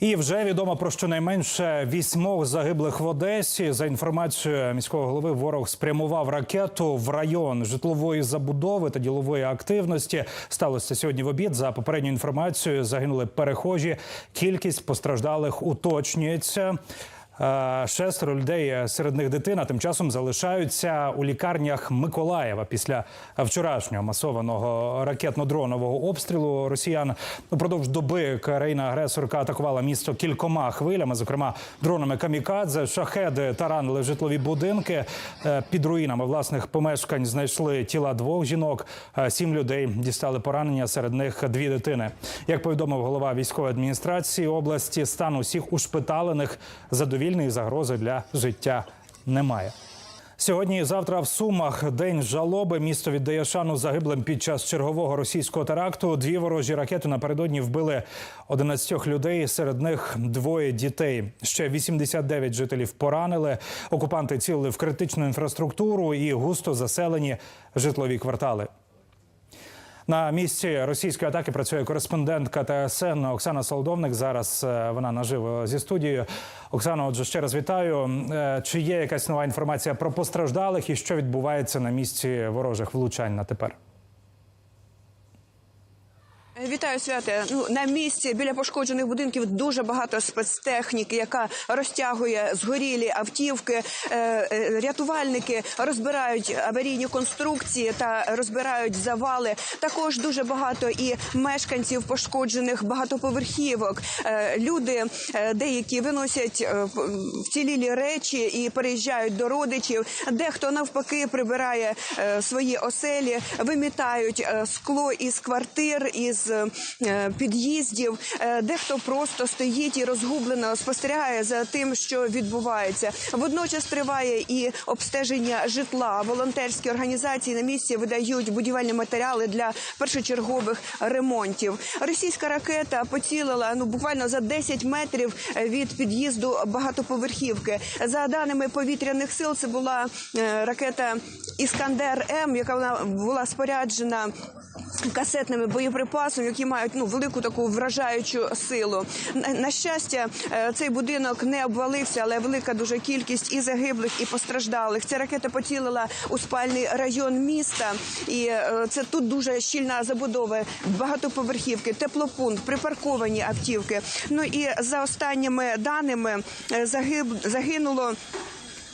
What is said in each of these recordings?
І вже відомо про щонайменше вісьмох загиблих в Одесі. За інформацією міського голови, ворог спрямував ракету в район житлової забудови та ділової активності. Сталося сьогодні в обід. За попередньою інформацією загинули перехожі. Кількість постраждалих уточнюється. Е, Шестеро людей, серед них дитина, тим часом залишаються у лікарнях Миколаєва після вчорашнього масованого ракетно-дронового обстрілу росіян. Упродовж доби країна-агресорка атакувала місто кількома хвилями, зокрема дронами камікадзе, шахеди таранили житлові будинки. Е, Під руїнами власних помешкань знайшли тіла двох жінок. Е, Сім людей дістали поранення, серед них дві дитини. Як повідомив голова військової адміністрації області, стан усіх ушпиталених задовільний загрози для життя немає. Сьогодні і завтра в Сумах день жалоби. Місто віддає шану загиблим під час чергового російського теракту. Дві ворожі ракети напередодні вбили 11 людей. Серед них двоє дітей. Ще 89 жителів поранили. Окупанти цілили в критичну інфраструктуру і густо заселені житлові квартали. На місці російської атаки працює кореспондентка ТСН Оксана Солдовник. Зараз е, вона наживо зі студією. Оксана, отже, ще раз вітаю. Е, Чи є якась нова інформація про постраждалих і що відбувається на місці ворожих влучань на тепер? Вітаю святе. Ну на місці біля пошкоджених будинків дуже багато спецтехніки, яка розтягує згорілі автівки. Е, е, рятувальники розбирають аварійні конструкції та розбирають завали. Також дуже багато і мешканців пошкоджених багатоповерхівок. Е, люди деякі виносять вцілілі речі і переїжджають до родичів. Дехто навпаки прибирає свої оселі, вимітають скло із квартир, із під'їздів. Е, Дехто просто стоїть і розгублено спостерігає за тим, що відбувається. Водночас триває і обстеження житла. Волонтерські організації на місці видають будівельні матеріали для першочергових ремонтів. Російська ракета поцілила ну буквально за 10 метрів від під'їзду багатоповерхівки. За даними повітряних сил, це була е, ракета Іскандер М, яка вона була споряджена касетними боєприпасами, які мають ну велику таку вражаючу силу. На, щастя, е, цей будинок не обвалився, але велика дуже кількість і загиблих, і постраждалих. Ця ракета поцілила у спальний район міста, і е, це тут дуже щільна забудова, багатоповерхівки, теплопункт, припарковані автівки. Ну і за останніми даними е, загиб загинуло.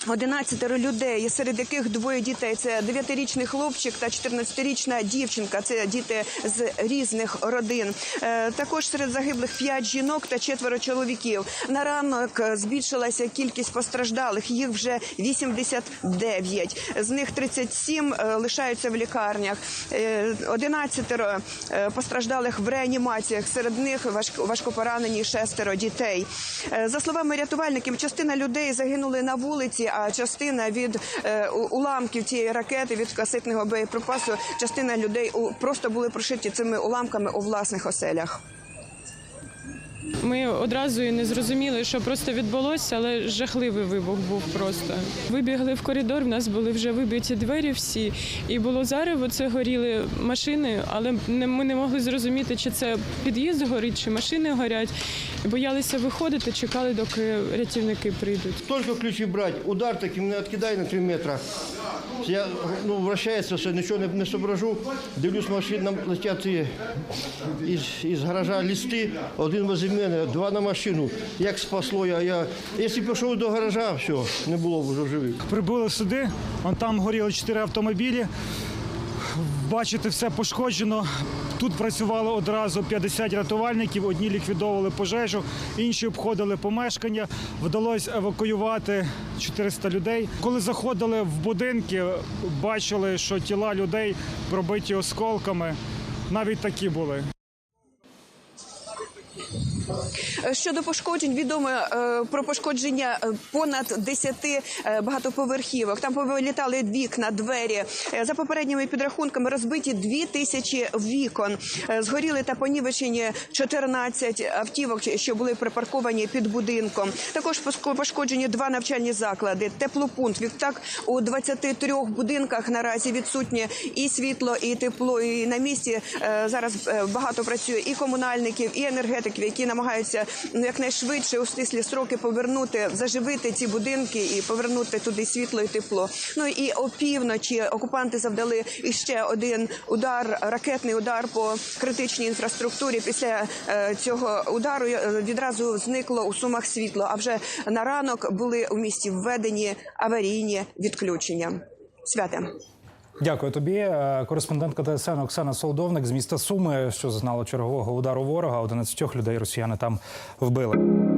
11 людей, серед яких двоє дітей. Це 9-річний хлопчик та 14-річна дівчинка. Це діти з різних родин. Е, Також серед загиблих 5 жінок та четверо чоловіків. На ранок збільшилася кількість постраждалих. Їх вже 89. З них 37 е, лишаються в лікарнях. Е, 11 е, постраждалих в реанімаціях. Серед них важко- важкопоранені шестеро дітей. За словами рятувальників, частина людей загинули на вулиці, а частина від е, уламків цієї ракети від касетного боєприпасу. Частина людей просто були прошиті цими уламками у власних оселях. Ми одразу і не зрозуміли, що просто відбулося, але жахливий вибух був просто. Вибігли в коридор, в нас були вже вибиті двері всі, і було зарево, це горіли машини, але ми не могли зрозуміти, чи це під'їзд горить, чи машини горять. Боялися виходити, чекали, доки рятівники прийдуть. Только ключи брать, удар таким не відкидай на 3 метри. Я ну, вращається все, нічого не, не соображу. Дивлюсь, машинам летять ці із, із гаража лісти, один возле мене, два на машину. Як спасло я, я. Якщо пішов до гаража, все, не було б вже живих. Прибули сюди, вон там горіли чотири автомобілі. Бачите, все пошкоджено. Тут працювало одразу 50 рятувальників, одні ліквідовували пожежу, інші обходили помешкання. Вдалося евакуювати 400 людей. Коли заходили в будинки, бачили, що тіла людей пробиті осколками. Навіть такі були. Щодо пошкоджень, відомо е, про пошкодження е, понад 10 е, багатоповерхівок. Там повилітали вікна, двері. За попередніми підрахунками розбиті 2 тисячі вікон. Згоріли та понівечені 14 автівок, що були припарковані під будинком. Також пошкоджені два навчальні заклади, теплопункт. Відтак у 23 будинках наразі відсутнє і світло, і тепло. І на місці зараз багато працює і комунальників, і енергетиків, які намагаються ну якнайшвидше у стислі строки повернути, заживити ці будинки і повернути туди світло і тепло. Ну і опівночі окупанти завдали іще один удар, ракетний удар по критичній інфраструктурі. Після е, цього удару е, відразу зникло у сумах світло. А вже на ранок були у місті введені аварійні відключення. Святе. Дякую тобі. Е, Кореспондентка ТСН Оксана Солдовник з міста Суми, що зазнала чергового удару ворога. 11 людей росіяни там вбили.